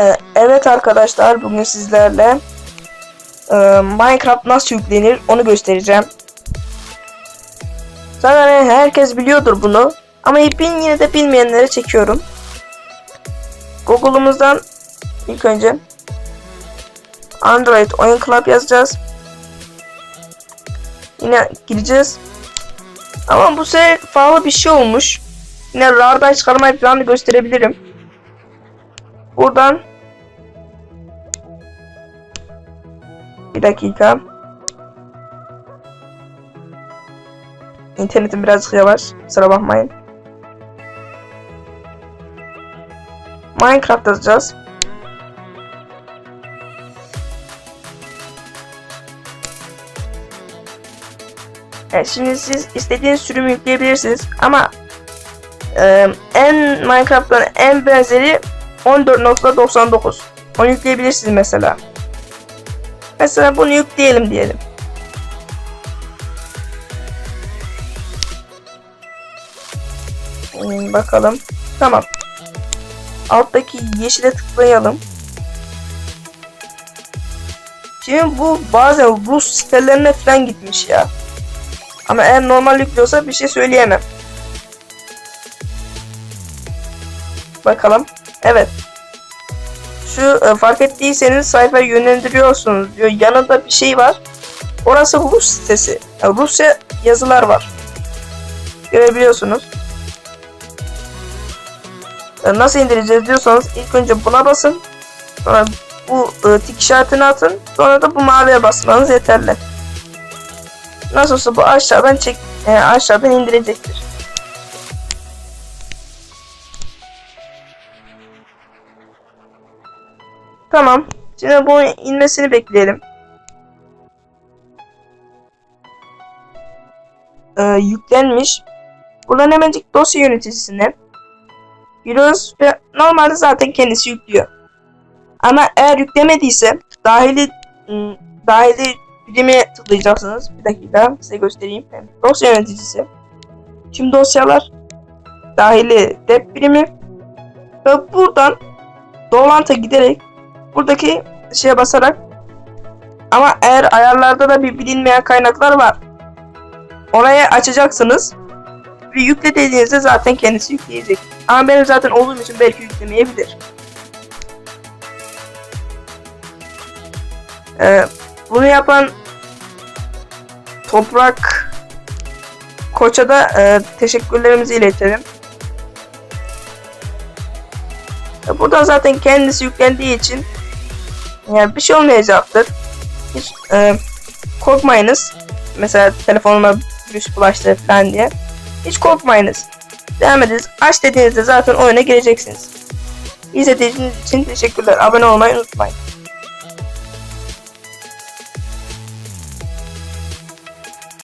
Ee, evet arkadaşlar bugün sizlerle e, Minecraft nasıl yüklenir onu göstereceğim. Zaten herkes biliyordur bunu ama yine de bilmeyenlere çekiyorum. Google'umuzdan ilk önce Android Oyun Club yazacağız. Yine gireceğiz. Ama bu sefer pahalı bir şey olmuş. Yine RAR'dan çıkarmayı falan da gösterebilirim. Buradan bir dakika. İnternetim birazcık yavaş. Kusura bakmayın. Minecraft yazacağız. Evet, şimdi siz istediğiniz sürümü yükleyebilirsiniz ama e, en Minecraft'tan en benzeri 14.99 onu yükleyebilirsiniz mesela. Mesela bunu yükleyelim diyelim. Hmm, bakalım. Tamam. Alttaki yeşile tıklayalım. Şimdi bu bazen Rus sitelerine falan gitmiş ya. Ama eğer normal yüklüyorsa bir şey söyleyemem. Bakalım. Evet. Şu e, fark ettiyseniz sayfayı yönlendiriyorsunuz diyor. Yanında bir şey var. Orası Rus sitesi. Yani Rusya yazılar var. Görebiliyorsunuz. E, Nasıl indireceğiz diyorsanız ilk önce buna basın. Sonra bu e, tik işaretini atın. Sonra da bu maviye basmanız yeterli. Nasıl olsa bu aşağıdan çek e, aşağıdan indirecektir. Tamam. Şimdi bu inmesini bekleyelim. Ee, yüklenmiş. Buradan hemencik dosya yöneticisine giriyoruz normalde zaten kendisi yüklüyor. Ama eğer yüklemediyse dahili ım, dahili birimi tıklayacaksınız. Bir dakika size göstereyim. Dosya yöneticisi. Tüm dosyalar dahili dep birimi ve buradan dolanta giderek buradaki şeye basarak ama eğer ayarlarda da bir bilinmeyen kaynaklar var. Oraya açacaksınız ve yükle dediğinizde zaten kendisi yükleyecek. Ama benim zaten olduğum için belki yüklemeyebilir. Ee, bunu yapan Toprak Koç'a da e, teşekkürlerimizi iletelim. Buradan zaten kendisi yüklendiği için yani bir şey olmayacaktır. Hiç e, korkmayınız. Mesela telefonuma virüs bulaştı falan diye. Hiç korkmayınız. Devam ediniz. Aç dediğinizde zaten oyuna gireceksiniz. İzlediğiniz için teşekkürler. Abone olmayı unutmayın.